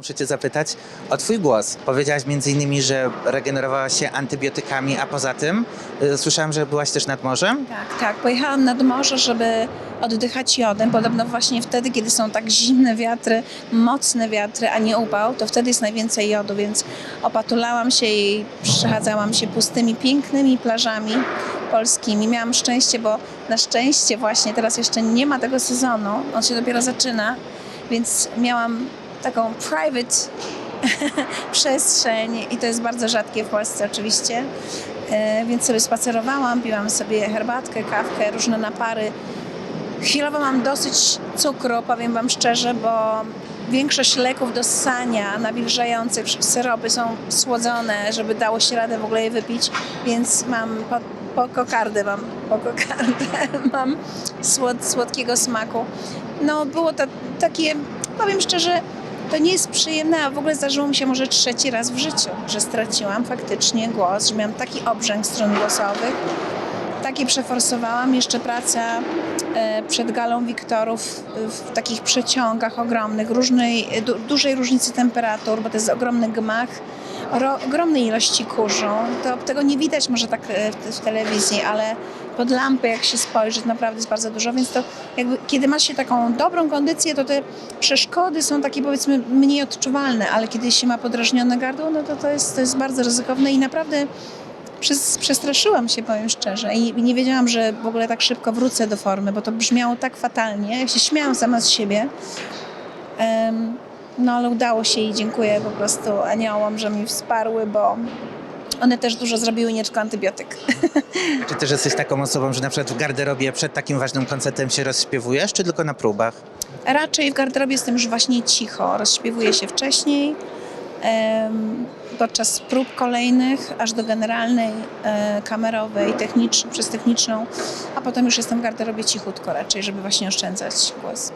Muszę Cię zapytać o Twój głos. Powiedziałaś innymi, że regenerowałaś się antybiotykami, a poza tym y, słyszałam, że byłaś też nad morzem. Tak, tak. Pojechałam nad morze, żeby oddychać jodem. Podobno właśnie wtedy, kiedy są tak zimne wiatry, mocne wiatry, a nie upał, to wtedy jest najwięcej jodu, więc opatulałam się i przechadzałam się pustymi, pięknymi plażami polskimi. Miałam szczęście, bo na szczęście właśnie teraz jeszcze nie ma tego sezonu, on się dopiero zaczyna, więc miałam taką private przestrzeń i to jest bardzo rzadkie w Polsce oczywiście. E, Więc sobie spacerowałam, piłam sobie herbatkę, kawkę, różne napary. Chwilowo mam dosyć cukru, powiem Wam szczerze, bo większość leków do ssania nawilżających, syropy są słodzone, żeby dało się radę w ogóle je wypić, więc mam po, po kokardę, mam po kokardę, mam słod, słodkiego smaku. No było to takie, powiem szczerze, to nie jest przyjemne, a w ogóle zdarzyło mi się może trzeci raz w życiu, że straciłam faktycznie głos, że miałam taki obrzęk strun głosowych. Takie przeforsowałam. Jeszcze praca e, przed galą Wiktorów w takich przeciągach ogromnych, różnej, du, dużej różnicy temperatur, bo to jest ogromny gmach, ogromnej ilości kurzu. To, tego nie widać może tak e, w, w telewizji, ale pod lampy jak się spojrzy, naprawdę jest bardzo dużo, więc to jakby, kiedy ma się taką dobrą kondycję, to te przeszkody są takie powiedzmy mniej odczuwalne, ale kiedy się ma podrażnione gardło, no to to jest, to jest bardzo ryzykowne i naprawdę przestraszyłam się, powiem szczerze, i nie wiedziałam, że w ogóle tak szybko wrócę do formy, bo to brzmiało tak fatalnie. Ja się śmiałam sama z siebie. No ale udało się i dziękuję po prostu aniołom, że mi wsparły, bo one też dużo zrobiły, nie tylko antybiotyk. Czy też jesteś taką osobą, że na przykład w garderobie przed takim ważnym koncertem się rozśpiewujesz, czy tylko na próbach? Raczej w garderobie jestem już właśnie cicho, rozśpiewuję się wcześniej. podczas prób kolejnych, aż do generalnej, e, kamerowej, technicz, przez techniczną, a potem już jestem w garderobie cichutko raczej, żeby właśnie oszczędzać głos.